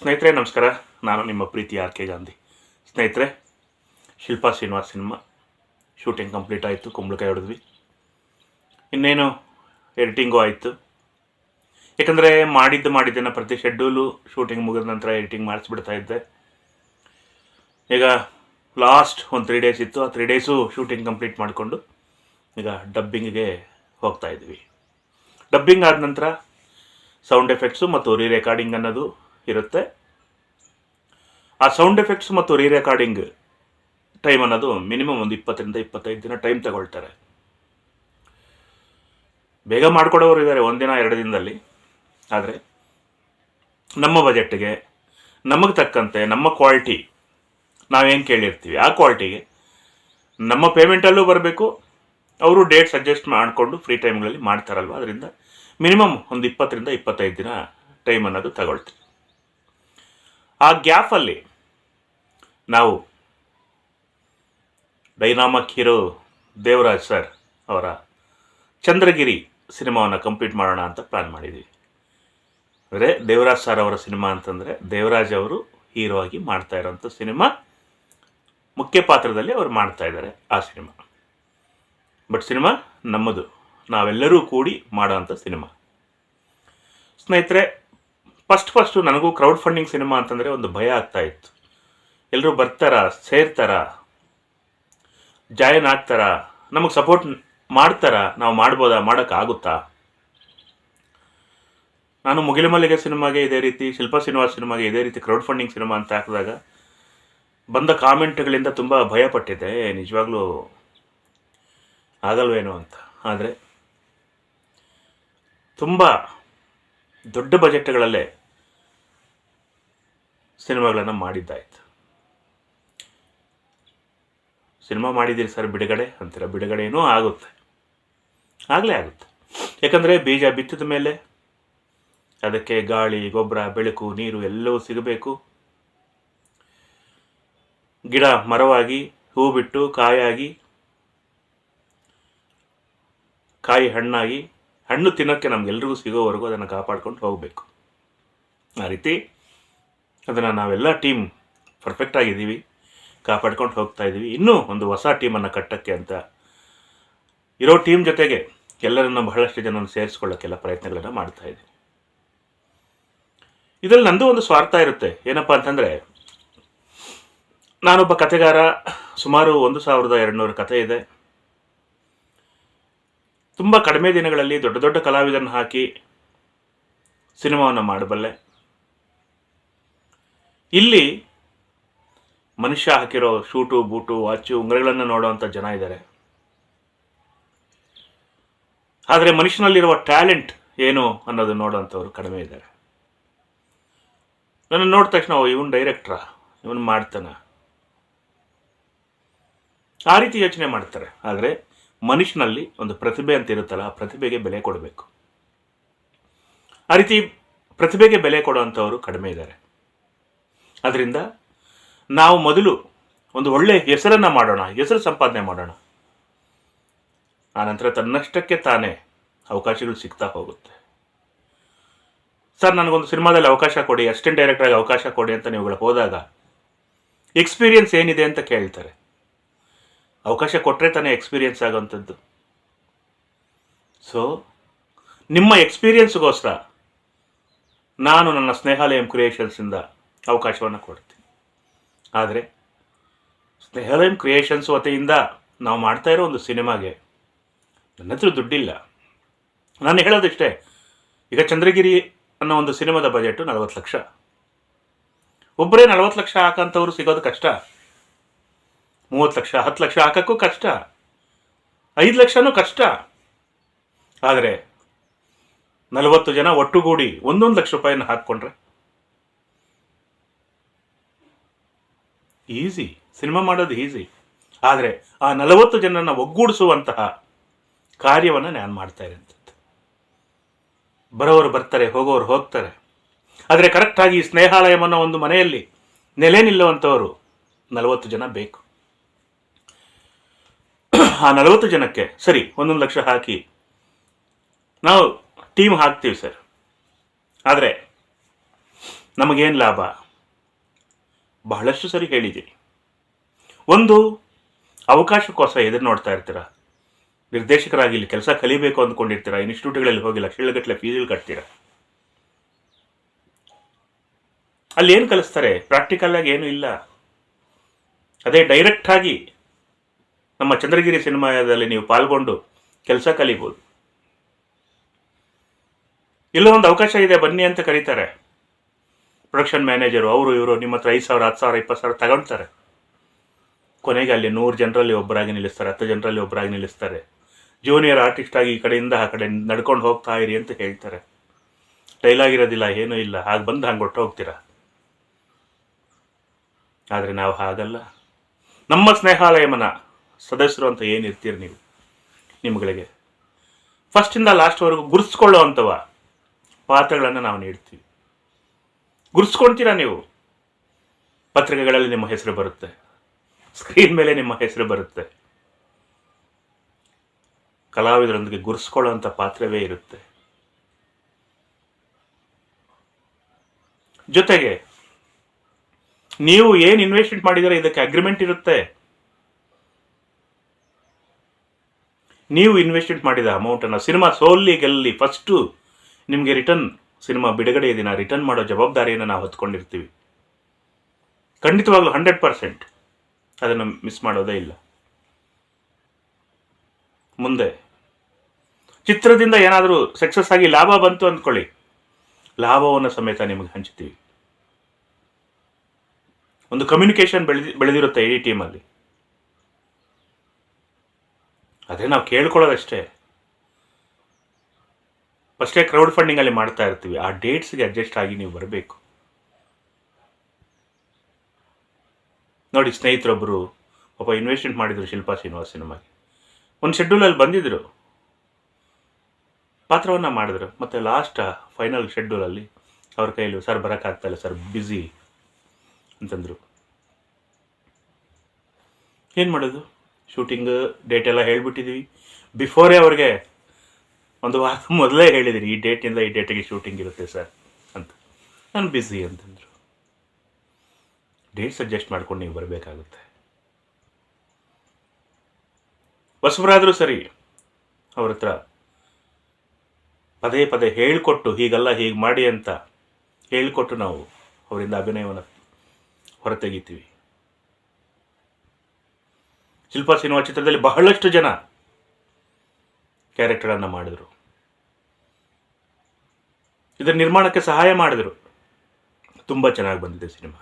ಸ್ನೇಹಿತರೆ, ನಮಸ್ಕಾರ. ನಾನು ನಿಮ್ಮ ಪ್ರೀತಿ ಆರ್ ಕೆ ಗಾಂಧಿ. ಸ್ನೇಹಿತರೆ, Shilpa Srinivas cinema shooting complete ಆಯಿತು, ಕುಂಬಳಕಾಯಿ ಹೊಡೆದ್ವಿ. ಇನ್ನೇನು ಎಡಿಟಿಂಗು ಆಯಿತು. ಯಾಕಂದರೆ ಮಾಡಿದ್ದು ಮಾಡಿದ್ದೇನೆ ಪ್ರತಿ ಶೆಡ್ಯೂಲು ಶೂಟಿಂಗ್ ಮುಗಿದ ನಂತರ ಎಡಿಟಿಂಗ್ ಮಾಡಿಸ್ಬಿಡ್ತಾ ಇದ್ದೆ. ಈಗ ಲಾಸ್ಟ್ ಒಂದು ತ್ರೀ ಡೇಸ್ ಇತ್ತು. ಆ ತ್ರೀ ಡೇಸು ಶೂಟಿಂಗ್ ಕಂಪ್ಲೀಟ್ ಮಾಡಿಕೊಂಡು ಈಗ ಡಬ್ಬಿಂಗಿಗೆ ಹೋಗ್ತಾ ಇದ್ವಿ. ಡಬ್ಬಿಂಗ್ ಆದ ನಂತರ ಸೌಂಡ್ ಎಫೆಕ್ಟ್ಸು ಮತ್ತು ರೀ ರೆಕಾರ್ಡಿಂಗ್ ಅನ್ನೋದು ಇರುತ್ತೆ. ಆ ಸೌಂಡ್ ಎಫೆಕ್ಟ್ಸ್ ಮತ್ತು ರೀ ರೆಕಾರ್ಡಿಂಗ್ ಟೈಮ್ ಅನ್ನೋದು ಮಿನಿಮಮ್ ಒಂದು ಇಪ್ಪತ್ತರಿಂದ ಇಪ್ಪತ್ತೈದು ದಿನ ಟೈಮ್ ತಗೊಳ್ತಾರೆ. ಬೇಗ ಮಾಡಿಕೊಡೋರು ಇದ್ದಾರೆ ಒಂದಿನ ಎರಡು ದಿನದಲ್ಲಿ. ಆದರೆ ನಮ್ಮ ಬಜೆಟ್ಗೆ ನಮಗೆ ತಕ್ಕಂತೆ, ನಮ್ಮ ಕ್ವಾಲಿಟಿ ನಾವೇನು ಕೇಳಿರ್ತೀವಿ? ಆ ಕ್ವಾಲಿಟಿಗೆ ನಮ್ಮ ಪೇಮೆಂಟಲ್ಲೂ ಬರಬೇಕು. ಅವರು ಡೇಟ್ಸ್ ಅಡ್ಜಸ್ಟ್ ಮಾಡಿಕೊಂಡು ಫ್ರೀ ಟೈಮ್ಗಳಲ್ಲಿ ಮಾಡ್ತಾರಲ್ವ? ಅದರಿಂದ ಮಿನಿಮಮ್ ಒಂದು ಇಪ್ಪತ್ತರಿಂದ ಇಪ್ಪತ್ತೈದು ದಿನ ಟೈಮ್ ಅನ್ನೋದು ತಗೊಳ್ತೀವಿ. ಆ ಗ್ಯಾಪಲ್ಲಿ ನಾವು ಡೈನಾಮಕ್ ಹೀರೋ ದೇವರಾಜ್ ಸರ್ ಅವರ ಚಂದ್ರಗಿರಿ ಸಿನಿಮಾವನ್ನು ಕಂಪ್ಲೀಟ್ ಮಾಡೋಣ ಅಂತ ಪ್ಲ್ಯಾನ್ ಮಾಡಿದ್ವಿ. ಅಂದರೆ ದೇವರಾಜ್ ಸರ್ ಅವರ ಸಿನಿಮಾ ಅಂತಂದರೆ ದೇವರಾಜ್ ಅವರು ಹೀರೋ ಆಗಿ ಮಾಡ್ತಾ ಇರೋಂಥ ಸಿನಿಮಾ ಮುಖ್ಯ ಪಾತ್ರದಲ್ಲಿ ಅವರು ಮಾಡ್ತಾ ಇದ್ದಾರೆ ಆ ಸಿನಿಮಾ. ಬಟ್ ಸಿನಿಮಾ ನಮ್ಮದು. ನಾವೆಲ್ಲರೂ ಕೂಡಿ ಮಾಡೋವಂಥ ಸಿನಿಮಾ. ಸ್ನೇಹಿತರೆ ಫಸ್ಟ್ ಫಸ್ಟು ನನಗೂ ಕ್ರೌಡ್ ಫಂಡಿಂಗ್ ಸಿನಿಮಾ ಅಂತಂದರೆ ಒಂದು ಭಯ ಆಗ್ತಾ ಇತ್ತು. ಎಲ್ಲರೂ ಬರ್ತಾರಾ, ಸೇರ್ತಾರಾ, ಜಾಯಿನ್ ಆಗ್ತಾರಾ, ನಮಗೆ ಸಪೋರ್ಟ್ ಮಾಡ್ತಾರಾ, ನಾವು ಮಾಡ್ಬೋದಾ ಮಾಡೋಕ್ಕಾಗುತ್ತಾ ನಾನು ಮುಗಿಲು ಮಲ್ಲಿಗೆ ಸಿನಿಮಾಗೆ ಇದೇ ರೀತಿ, ಶಿಲ್ಪಾ ಶ್ರೀನಿವಾಸ್ ಸಿನಿಮಾಗೆ ಇದೇ ರೀತಿ ಕ್ರೌಡ್ ಫಂಡಿಂಗ್ ಸಿನಿಮಾ ಅಂತ ಹಾಕಿದಾಗ ಬಂದ ಕಾಮೆಂಟ್ಗಳಿಂದ ತುಂಬ ಭಯಪಟ್ಟಿದ್ದೆ ನಿಜವಾಗ್ಲೂ ಆಗಲ್ವೇನೋ ಅಂತ. ಆದರೆ ತುಂಬ ದೊಡ್ಡ ಬಜೆಟ್ಗಳಲ್ಲೇ ಸಿನಿಮಾಗಳನ್ನು ಮಾಡಿದ್ದಾಯಿತು. ಸಿನಿಮಾ ಮಾಡಿದ್ದೀರಿ ಸರ್ ಬಿಡುಗಡೆ ಅಂತೀರ? ಬಿಡುಗಡೆನೂ ಆಗುತ್ತೆ. ಆಗಲೇ ಆಗುತ್ತೆ. ಯಾಕಂದರೆ ಬೀಜ ಬಿತ್ತಿದ ಮೇಲೆ ಅದಕ್ಕೆ ಗಾಳಿ, ಗೊಬ್ಬರ, ಬೆಳಕು, ನೀರು ಎಲ್ಲವೂ ಸಿಗಬೇಕು. ಗಿಡ ಮರವಾಗಿ, ಹೂ ಬಿಟ್ಟು ಕಾಯಾಗಿ, ಕಾಯಿ ಹಣ್ಣಾಗಿ, ಹಣ್ಣು ತಿನ್ನೋಕ್ಕೆ ನಮಗೆಲ್ರಿಗೂ ಸಿಗೋವರೆಗೂ ಅದನ್ನು ಕಾಪಾಡ್ಕೊಂಡು ಹೋಗಬೇಕು. ಆ ರೀತಿ ಅದನ್ನು ನಾವೆಲ್ಲ ಟೀಮ್ ಪರ್ಫೆಕ್ಟ್ ಆಗಿದ್ದೀವಿ, ಕಾಪಾಡ್ಕೊಂಡು ಹೋಗ್ತಾ ಇದ್ದೀವಿ. ಇನ್ನೂ ಒಂದು ಹೊಸ ಟೀಮನ್ನು ಕಟ್ಟಕ್ಕೆ ಅಂತ. ಇರೋ ಟೀಮ್ ಜೊತೆಗೆ ಎಲ್ಲರನ್ನ ಬಹಳಷ್ಟು ಜನನ ಸೇರಿಸ್ಕೊಳ್ಳೋಕ್ಕೆಲ್ಲ ಪ್ರಯತ್ನಗಳನ್ನು ಮಾಡ್ತಾ ಇದ್ದೀನಿ ಇದರಲ್ಲಿ ನಂದು ಒಂದು ಸ್ವಾರ್ಥ ಇರುತ್ತೆ. ಏನಪ್ಪ ಅಂತಂದರೆ, ನಾನೊಬ್ಬ ಕಥೆಗಾರ, ಸುಮಾರು ಒಂದು ಸಾವಿರದ ಎರಡುನೂರು ಕಥೆ ಇದೆ. ತುಂಬ ಕಡಿಮೆ ದಿನಗಳಲ್ಲಿ ದೊಡ್ಡ ದೊಡ್ಡ ಕಲಾವಿದರನ್ನು ಹಾಕಿ ಸಿನಿಮಾವನ್ನು ಮಾಡಬಲ್ಲೆ. ಇಲ್ಲಿ ಮನುಷ್ಯ ಹಾಕಿರೋ ಶೂಟು, ಬೂಟು, ವಾಚು, ಉಂಗುರಗಳನ್ನು ನೋಡುವಂಥ ಜನ ಇದ್ದಾರೆ. ಆದರೆ ಮನುಷ್ಯನಲ್ಲಿರುವ ಟ್ಯಾಲೆಂಟ್ ಏನು ಅನ್ನೋದು ನೋಡುವಂಥವ್ರು ಕಡಿಮೆ ಇದ್ದಾರೆ. ನನ್ನ ನೋಡಿದ ತಕ್ಷಣ ಇವನು ಡೈರೆಕ್ಟ್ರಾ ಇವನು ಮಾಡ್ತಾನ. ಆ ರೀತಿ ಯೋಚನೆ ಮಾಡ್ತಾರೆ. ಆದರೆ ಮನುಷ್ಯನಲ್ಲಿ ಒಂದು ಪ್ರತಿಭೆ ಅಂತ ಇರುತ್ತಲ್ಲ, ಆ ಪ್ರತಿಭೆಗೆ ಬೆಲೆ ಕೊಡಬೇಕು. ಆ ರೀತಿ ಪ್ರತಿಭೆಗೆ ಬೆಲೆ ಕೊಡುವಂಥವರು ಕಡಿಮೆ ಇದ್ದಾರೆ. ಅದರಿಂದ ನಾವು ಮೊದಲು ಒಂದು ಒಳ್ಳೆ ಹೆಸರನ್ನು ಮಾಡೋಣ, ಹೆಸರು ಸಂಪಾದನೆ ಮಾಡೋಣ. ಆನಂತರ ತನ್ನಷ್ಟಕ್ಕೆ ತಾನೇ ಅವಕಾಶಗಳು ಸಿಗ್ತಾ ಹೋಗುತ್ತೆ. ಸರ್, ನನಗೊಂದು ಸಿನಿಮಾದಲ್ಲಿ ಅವಕಾಶ ಕೊಡಿ ಅಸಿಸ್ಟೆಂಟ್ ಡೈರೆಕ್ಟ್ರಾಗಿ ಅವಕಾಶ ಕೊಡಿ ಅಂತ ನೀವುಗಳು ಹೋದಾಗ ಎಕ್ಸ್ಪೀರಿಯನ್ಸ್ ಏನಿದೆ ಅಂತ ಕೇಳ್ತಾರೆ. ಅವಕಾಶ ಕೊಟ್ಟರೆ ತಾನೇ ಎಕ್ಸ್ಪೀರಿಯನ್ಸ್ ಆಗೋವಂಥದ್ದು. ಸೊ ನಿಮ್ಮ ಎಕ್ಸ್ಪೀರಿಯನ್ಸ್ಗೋಸ್ಕರ ನಾನು ನನ್ನ ಸ್ನೇಹಾಲಯಂ ಕ್ರಿಯೇಷನ್ಸಿಂದ ಅವಕಾಶವನ್ನು ಕೊಡ್ತೀನಿ ಆದರೆ ಸ್ನೇಹಾಲಯಂ ಕ್ರಿಯೇಷನ್ಸ್ ವತಿಯಿಂದ ನಾವು ಮಾಡ್ತಾ ಇರೋ ಒಂದು ಸಿನಿಮಾಗೆ ನನ್ನ ಹತ್ರ ದುಡ್ಡಿಲ್ಲ. ನಾನು ಹೇಳೋದಿಷ್ಟೇ, ಈಗ ಚಂದ್ರಗಿರಿ ಅನ್ನೋ ಒಂದು ಸಿನಿಮಾದ ಬಜೆಟು ನಲವತ್ತು ಲಕ್ಷ. ಒಬ್ಬರೇ ನಲವತ್ತು ಲಕ್ಷ ಹಾಕೋಂಥವ್ರು ಸಿಗೋದು ಕಷ್ಟ. ಮೂವತ್ತು ಲಕ್ಷ, ಹತ್ತು ಲಕ್ಷ ಹಾಕೋಕ್ಕೂ ಕಷ್ಟ. ಐದು ಲಕ್ಷನೂ ಕಷ್ಟ. ಆದರೆ, ನಲವತ್ತು ಜನ ಒಟ್ಟುಗೂಡಿ ಒಂದೊಂದು ಲಕ್ಷ ರೂಪಾಯಿನ ಹಾಕ್ಕೊಂಡ್ರೆ ಈಸಿ, ಸಿನಿಮಾ ಮಾಡೋದು ಈಸಿ. ಆದರೆ ಆ ನಲವತ್ತು ಜನರನ್ನು ಒಗ್ಗೂಡಿಸುವಂತಹ ಕಾರ್ಯವನ್ನು ನಾನು ಮಾಡ್ತಾ ಇರೋಂಥದ್ದು ಬರೋರು ಬರ್ತಾರೆ, ಹೋಗೋರು ಹೋಗ್ತಾರೆ. ಆದರೆ ಕರೆಕ್ಟಾಗಿ ಈ ಅನ್ನೋ ಒಂದು ಮನೆಯಲ್ಲಿ ನೆಲೆ ನಿಲ್ಲುವಂಥವರು ನಲವತ್ತು ಜನ ಬೇಕು. ಆ ನಲವತ್ತು ಜನಕ್ಕೆ ಸರಿ, ಒಂದೊಂದು ಲಕ್ಷ ಹಾಕಿ. ನಾವು ಟೀಮ್ ಹಾಕ್ತೀವಿ ಸರ್. ಆದರೆ ನಮಗೇನು ಲಾಭ? ಬಹಳಷ್ಟು ಸರಿ ಹೇಳಿದ್ದೀನಿ ಒಂದು, ಅವಕಾಶಕ್ಕೋಸ್ಕರ ಎದುರು ನೋಡ್ತಾ ಇರ್ತೀರ? ನಿರ್ದೇಶಕರಾಗಿ ಇಲ್ಲಿ ಕೆಲಸ ಕಲಿಬೇಕು ಅಂದ್ಕೊಂಡಿರ್ತೀರ? ಇನ್ಸ್ಟಿಟ್ಯೂಟ್ಗಳಲ್ಲಿ ಹೋಗಿ ಲಕ್ಷಗಟ್ಟಲೆ ಫೀಸಲ್ಲಿ ಕಟ್ತೀರ? ಅಲ್ಲಿ ಏನು ಕಲಿಸ್ತಾರೆ? ಪ್ರಾಕ್ಟಿಕಲ್ ಆಗಿ ಏನೂ ಇಲ್ಲ. ಅದೇ ಡೈರೆಕ್ಟ್ ಆಗಿ ನಮ್ಮ ಚಂದ್ರಗಿರಿ ಸಿನಿಮಾದಲ್ಲಿ ನೀವು ಪಾಲ್ಗೊಂಡು ಕೆಲಸ ಕಲಿಬೋದು. ಇಲ್ಲೋ ಒಂದು ಅವಕಾಶ ಇದೆ, ಬನ್ನಿ ಅಂತ ಕರೀತಾರೆ. ಪ್ರೊಡಕ್ಷನ್ ಮ್ಯಾನೇಜರು ಅವರು, ಇವರು ನಿಮ್ಮ ಹತ್ರ ಐದು ಸಾವಿರ ಹತ್ತು ಸಾವಿರ, ಇಪ್ಪತ್ತು ಸಾವಿರ ತಗೊಳ್ತಾರೆ ಕೊನೆಗೆ ಅಲ್ಲಿ ನೂರು ಜನರಲ್ಲಿ ಒಬ್ಬರಾಗಿ ನಿಲ್ಲಿಸ್ತಾರೆ, ಹತ್ತು ಜನರಲ್ಲಿ ಒಬ್ಬರಾಗಿ ನಿಲ್ಲಿಸ್ತಾರೆ. ಜೂನಿಯರ್ ಆರ್ಟಿಸ್ಟ್ ಆಗಿ ಈ ಕಡೆಯಿಂದ ಆ ಕಡೆ ನಡ್ಕೊಂಡು ಹೋಗ್ತಾ ಇರಿ ಅಂತ ಹೇಳ್ತಾರೆ. ಡೈಲಾಗ್ ಇರೋದಿಲ್ಲ ಏನೂ ಇಲ್ಲ. ಹಾಗೆ ಬಂದು ಹಂಗೆ ಕೊಟ್ಟು ಹೋಗ್ತೀರಾ? ಆದರೆ ನಾವು ಹಾಗಲ್ಲ. ನಮ್ಮ ಸ್ನೇಹಾಲಯಮನ ಸದಸ್ಯರು ಅಂತ ಏನು ಇರ್ತೀರಿ ನೀವು? ನಿಮ್ಗಳಿಗೆ. ಫಸ್ಟಿಂದ ಲಾಸ್ಟ್ವರೆಗೂ ಗುರುಸ್ಕೊಳ್ಳೋ ಅಂಥವ ಪಾತ್ರಗಳನ್ನು ನಾವು ನೀಡ್ತೀವಿ. ಗುರುಸ್ಕೊಳ್ತೀರಾ ನೀವು? ಪತ್ರಿಕೆಗಳಲ್ಲಿ ನಿಮ್ಮ ಹೆಸರು ಬರುತ್ತೆ. ಸ್ಕ್ರೀನ್ ಮೇಲೆ ನಿಮ್ಮ ಹೆಸರು ಬರುತ್ತೆ. ಕಲಾವಿದರೊಂದಿಗೆ ಗುರುಸ್ಕೊಳ್ಳೋಂಥ ಪಾತ್ರವೇ ಇರುತ್ತೆ. ಜೊತೆಗೆ, ನೀವು ಏನು ಇನ್ವೆಸ್ಟ್ಮೆಂಟ್ ಮಾಡಿದರೆ ಇದಕ್ಕೆ ಅಗ್ರಿಮೆಂಟ್ ಇರುತ್ತೆ. ನೀವು ಇನ್ವೆಸ್ಟ್ಮೆಂಟ್ ಮಾಡಿದ ಅಮೌಂಟನ್ನು ಸಿನಿಮಾ ಸೋಲ್ಲಿ ಗೆಲ್ಲಿ ಫಸ್ಟು ನಿಮಗೆ ರಿಟರ್ನ್ ಸಿನಿಮಾ ಬಿಡುಗಡೆಯ ದಿನ ರಿಟರ್ನ್ ಮಾಡೋ ಜವಾಬ್ದಾರಿಯನ್ನು ನಾವು ಹೊತ್ಕೊಂಡಿರ್ತೀವಿ. ಖಂಡಿತವಾಗ್ಲೂ ಹಂಡ್ರೆಡ್ ಪರ್ಸೆಂಟ್ ಅದನ್ನು ಮಿಸ್ ಮಾಡೋದೇ ಇಲ್ಲ. ಮುಂದೆ, ಚಿತ್ರದಿಂದ ಏನಾದರೂ ಸಕ್ಸಸ್ ಆಗಿ ಲಾಭ ಬಂತು ಅಂದ್ಕೊಳ್ಳಿ. ಲಾಭವನ್ನು ಸಮೇತ ನಿಮಗೆ ಹಂಚ್ತೀವಿ. ಒಂದು ಕಮ್ಯುನಿಕೇಷನ್ ಬೆಳೆದಿ, ಬೆಳೆದಿರುತ್ತೆ ಇಡೀ ಟೀಮಲ್ಲಿ ಅದೇ ನಾವು ಕೇಳ್ಕೊಳ್ಳೋದಷ್ಟೇ. ಫಸ್ಟೇ ಕ್ರೌಡ್ ಫಂಡಿಂಗಲ್ಲಿ ಮಾಡ್ತಾ ಇರ್ತೀವಿ. ಆ ಡೇಟ್ಸ್ಗೆ ಅಡ್ಜಸ್ಟ್ ಆಗಿ ನೀವು ಬರಬೇಕು. ನೋಡಿ ಸ್ನೇಹಿತರೊಬ್ಬರು ಒಬ್ಬ ಇನ್ವೆಸ್ಟ್ಮೆಂಟ್ ಮಾಡಿದ್ರು ಶಿಲ್ಪಾ ಶ್ರೀನಿವಾಸ್ ಸಿನಿಮಾಗೆ. ಒಂದು ಶೆಡ್ಯೂಲಲ್ಲಿ ಬಂದಿದ್ದರು ಪಾತ್ರವನ್ನು ಮಾಡಿದ್ರು. ಮತ್ತು ಲಾಸ್ಟ್ ಫೈನಲ್ ಶೆಡ್ಯೂಲಲ್ಲಿ ಅವ್ರ ಕೈಲಿ, ಸರ್ ಬರೋಕ್ಕಾಗ್ತಾಯಿಲ್ಲ ಸರ್ ಬ್ಯುಸಿ ಅಂತಂದರು. ಏನು ಮಾಡೋದು? ಶೂಟಿಂಗ್ ಡೇಟ್ ಎಲ್ಲ ಹೇಳ್ಬಿಟ್ಟಿದ್ದೀವಿ ಬಿಫೋರೇ ಅವ್ರಿಗೆ ಒಂದು ವಾರ ಮೊದಲೇ ಹೇಳಿದಿರಿ ಈ ಡೇಟಿಂದ ಈ ಡೇಟಿಗೆ ಶೂಟಿಂಗ್ ಇರುತ್ತೆ ಸರ್ ಅಂತ. ನಾನು ಬ್ಯುಸಿ ಅಂತಂದರು. ಡೇಟ್ ಸಜೆಸ್ಟ್ ಮಾಡ್ಕೊಂಡು ನೀವು ಬರಬೇಕಾಗುತ್ತೆ. ಹೊಸಬರಾದರೂ ಸರಿ, ಅವ್ರ ಹತ್ರ ಪದೇ ಪದೇ ಹೇಳಿಕೊಟ್ಟು, ಹೀಗಲ್ಲ ಹೀಗೆ ಮಾಡಿ ಅಂತ ಹೇಳಿಕೊಟ್ಟು ನಾವು ಅವರಿಂದ ಅಭಿನಯವನ್ನು ಹೊರತೆಗಿತೀವಿ. ಶಿಲ್ಪಾ ಸಿನಿಮಾ ಚಿತ್ರದಲ್ಲಿ ಬಹಳಷ್ಟು ಜನ ಕ್ಯಾರೆಕ್ಟರನ್ನು ಮಾಡಿದರು. ಇದರ ನಿರ್ಮಾಣಕ್ಕೆ ಸಹಾಯ ಮಾಡಿದರು. ತುಂಬ ಚೆನ್ನಾಗಿ ಬಂದಿದೆ ಸಿನಿಮಾ.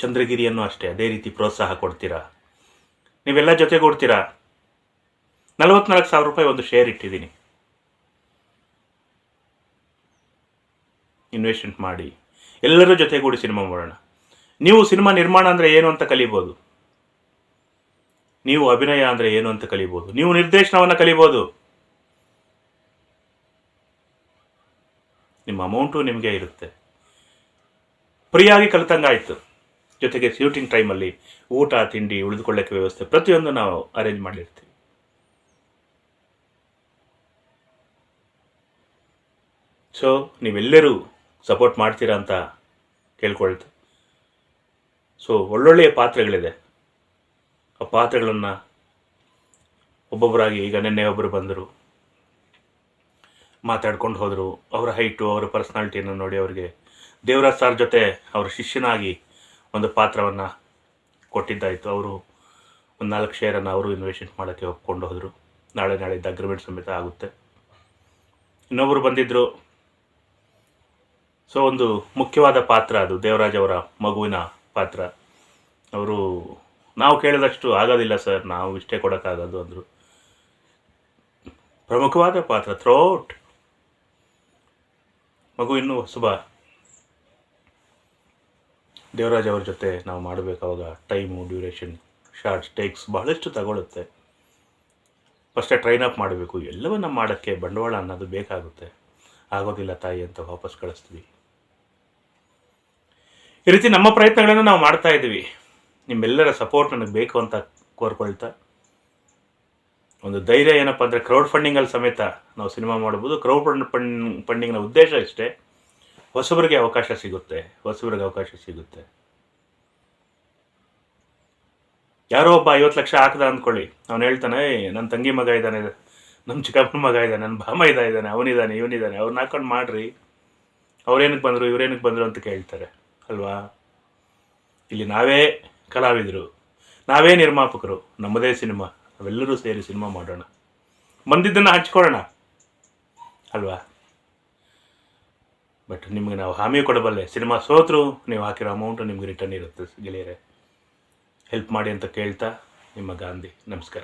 ಚಂದ್ರಗಿರಿಯನ್ನು ಅಷ್ಟೇ, ಅದೇ ರೀತಿ ಪ್ರೋತ್ಸಾಹ ಕೊಡ್ತೀರಾ? ನೀವೆಲ್ಲ ಜೊತೆಗೂಡ್ತೀರಾ ನಲವತ್ನಾಲ್ಕು ಸಾವಿರ ರೂಪಾಯಿ ಒಂದು ಶೇರ್ ಇಟ್ಟಿದ್ದೀನಿ. ಇನ್ವೆಸ್ಟ್ಮೆಂಟ್ ಮಾಡಿ. ಎಲ್ಲರೂ ಜೊತೆಗೂಡಿ ಸಿನಿಮಾ ಮಾಡೋಣ. ನೀವು ಸಿನಿಮಾ ನಿರ್ಮಾಣ ಅಂದರೆ ಏನು ಅಂತ ಕಲಿಬೋದು? ನೀವು ಅಭಿನಯ ಅಂದರೆ ಏನು ಅಂತ ಕಲಿಬೋದು. ನೀವು ನಿರ್ದೇಶನವನ್ನು ಕಲಿಬೋದು. ನಿಮ್ಮ ಅಮೌಂಟು ನಿಮಗೆ ಇರುತ್ತೆ. ಫ್ರೀಯಾಗಿ ಕಲಿತಂಗಾಯಿತು. ಜೊತೆಗೆ ಶೂಟಿಂಗ್ ಟೈಮಲ್ಲಿ ಊಟ, ತಿಂಡಿ ಉಳಿದುಕೊಳ್ಳೋಕ್ಕೆ ವ್ಯವಸ್ಥೆ ಪ್ರತಿಯೊಂದು ನಾವು ಅರೇಂಜ್ ಮಾಡಿರ್ತೀವಿ. ಸೊ ನೀವೆಲ್ಲರೂ ಸಪೋರ್ಟ್ ಮಾಡ್ತೀರಾ ಅಂತ ಕೇಳ್ಕೊಳ್ತು. ಸೊ ಒಳ್ಳೊಳ್ಳೆಯ ಪಾತ್ರಗಳಿದೆ. ಆ ಪಾತ್ರಗಳನ್ನು ಒಬ್ಬೊಬ್ಬರಾಗಿ ಈಗ ನಿನ್ನೆ ಒಬ್ಬರು ಬಂದರು. ಮಾತಾಡ್ಕೊಂಡು ಹೋದರು. ಅವರ ಹೈಟು ಅವರ ಪರ್ಸ್ನಾಲಿಟಿಯನ್ನು ನೋಡಿ ಅವರಿಗೆ ದೇವರಾಜ್ ಸರ್ ಜೊತೆ ಅವರ ಶಿಷ್ಯನಾಗಿ ಒಂದು ಪಾತ್ರವನ್ನು ಕೊಟ್ಟಿದ್ದಾಯಿತು. ಅವರು ಒಂದು ನಾಲ್ಕು ಶೇರನ್ನು ಅವರು ಇನ್ವೆಸ್ಟ್ಮೆಂಟ್ ಮಾಡೋಕ್ಕೆ ಒಪ್ಕೊಂಡು ಹೋದರು. ನಾಳೆ ನಾಳಿದ್ದು ಅಗ್ರಿಮೆಂಟ್ ಸಮೇತ ಆಗುತ್ತೆ. ಇನ್ನೊಬ್ಬರು ಬಂದಿದ್ದರು ಸೊ ಒಂದು ಮುಖ್ಯವಾದ ಪಾತ್ರ ಅದು. ದೇವರಾಜ್ ಅವರ ಮಗುವಿನ ಪಾತ್ರ. ಅವರು ನಾವು ಕೇಳಿದಷ್ಟು ಆಗೋದಿಲ್ಲ ಸರ್. ನಾವು ಇಷ್ಟೇ ಕೊಡೋಕ್ಕಾಗೋದು ಅಂದರು. ಪ್ರಮುಖವಾದ ಪಾತ್ರ ಥ್ರೋಟ್ ಮಗು ಇನ್ನೂ ಹೊಸಬ ದೇವರಾಜ್ ಅವ್ರ ಜೊತೆ ನಾವು ಮಾಡಬೇಕಾವಾಗ ಟೈಮು, ಡ್ಯೂರೇಷನ್, ಶಾರ್ಟ್ಸ್, ಟೇಕ್ಸ್ ಬಹಳಷ್ಟು ತಗೊಳುತ್ತೆ. ಫಸ್ಟೇ ಟ್ರೈನ್ ಅಪ್ ಮಾಡಬೇಕು. ಎಲ್ಲವನ್ನ ಮಾಡೋಕ್ಕೆ ಬಂಡವಾಳ ಅನ್ನೋದು ಬೇಕಾಗುತ್ತೆ. ಆಗೋದಿಲ್ಲ ತಾಯಿ ಅಂತ ವಾಪಸ್ ಕಳಿಸ್ತೀವಿ. ಈ ರೀತಿ ನಮ್ಮ ಪ್ರಯತ್ನಗಳನ್ನು ನಾವು ಮಾಡ್ತಾ ಇದ್ದೀವಿ. ನಿಮ್ಮೆಲ್ಲರ ಸಪೋರ್ಟ್ ನನಗೆ ಬೇಕು ಅಂತ ಕೋರ್ಕೊಳ್ತಾ. ಒಂದು ಧೈರ್ಯ ಏನಪ್ಪ ಅಂದರೆ ಕ್ರೌಡ್ ಫಂಡಿಂಗಲ್ಲಿ ಸಮೇತ ನಾವು ಸಿನಿಮಾ ಮಾಡ್ಬೋದು. ಕ್ರೌಡ್ ಫಂಡ್ ಫಂಡಿಂಗ್ನ ಉದ್ದೇಶ ಇಷ್ಟೇ. ಹೊಸಬರಿಗೆ ಅವಕಾಶ ಸಿಗುತ್ತೆ. ಹೊಸಬರಿಗೆ ಅವಕಾಶ ಸಿಗುತ್ತೆ. ಯಾರೋ ಒಬ್ಬ ಐವತ್ತು ಲಕ್ಷ ಹಾಕ್ದ ಅಂದ್ಕೊಳ್ಳಿ. ಅವ್ನು ಹೇಳ್ತಾನೆ "ಏಯ್, ನನ್ನ ತಂಗಿ ಮಗ ಇದ್ದಾನೆ ನಮ್ಮ ಚಿಕ್ಕಪ್ಪನ ಮಗ ಇದ್ದಾನೆ ನನ್ನ ಭಾಮ ಇದ್ದ ಇದ್ದಾನೆ ಅವನಿದ್ದಾನೆ ಇವನಿದ್ದಾನೆ ಅವ್ರನ್ನ ಹಾಕೊಂಡು ಮಾಡ್ರಿ. ಅವ್ರೇನಕ್ಕೆ ಬಂದರು ಇವ್ರೇನಕ್ಕೆ ಬಂದರು ಅಂತ ಕೇಳ್ತಾರೆ. ಅಲ್ವಾ? ಇಲ್ಲಿ ನಾವೇ ಕಲಾವಿದರು. ನಾವೇ ನಿರ್ಮಾಪಕರು. ನಮ್ಮದೇ ಸಿನಿಮಾ. ನಾವೆಲ್ಲರೂ ಸೇರಿ ಸಿನಿಮಾ ಮಾಡೋಣ. ಬಂದಿದ್ದನ್ನು ಹಂಚ್ಕೊಳ್ಳೋಣ. ಅಲ್ವಾ? ಬಟ್ ನಿಮಗೆ ನಾವು ಹಾಮಿ ಕೊಡಬಲ್ಲೆ. ಸಿನಿಮಾ ಸೋತರು, ನೀವು ಹಾಕಿರೋ ಅಮೌಂಟು ನಿಮ್ಗೆ ರಿಟರ್ನ್ ಇರುತ್ತೆ ಗೆಳೆಯರೆ. ಹೆಲ್ಪ್ ಮಾಡಿ ಅಂತ ಕೇಳ್ತಾ ನಿಮ್ಮ ಗಾಂಧಿ. ನಮಸ್ಕಾರ.